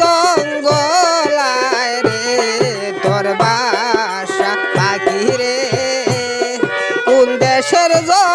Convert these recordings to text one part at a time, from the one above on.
জঙ্গলায় রে তোর বাসা পাখি রে। কোন দেশের জঙ্গলায়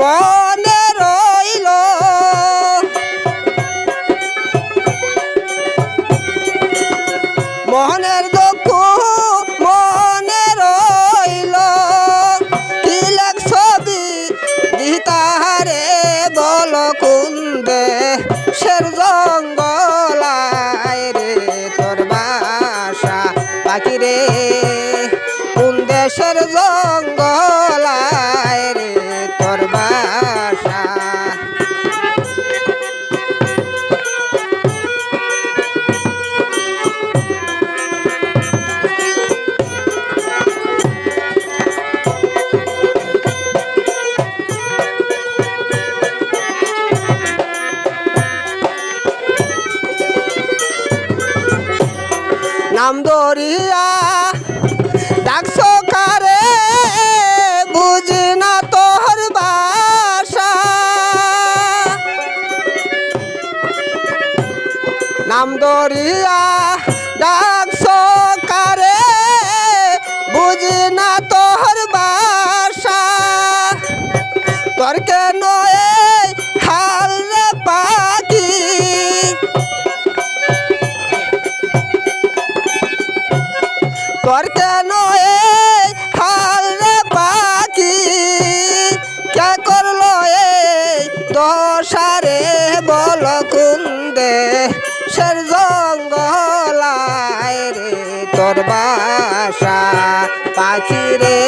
মনে তোর বাসা নাম দরিয়া নাম দরিয়া ডাকছো কারে? বুঝি না তোর বাসা। তোর কেন হাল রে পাখি? তোর কেন এই পাখি রে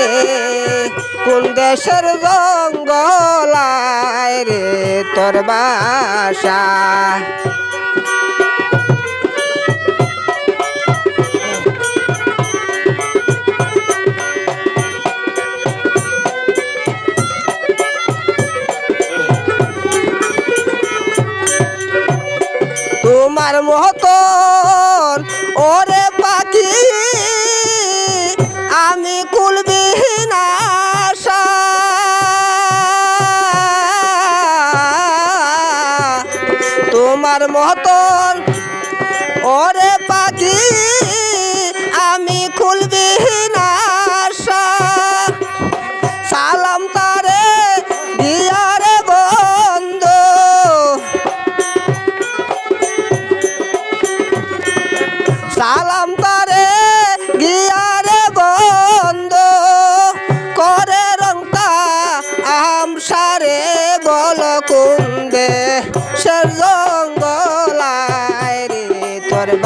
কোন দেশের জঙ্গলায় রে তোর বাসা? তোমার মতন মতন ওরে পাখি আমি খুলবি আশা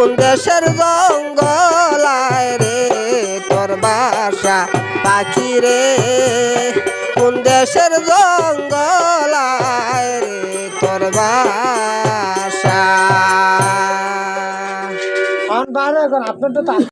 কোন দেশের জঙ্গলায় রে তোর বাসা পাখি রে? কোন দেশের জঙ্গলায় রে তোর বাসা? আপনার তো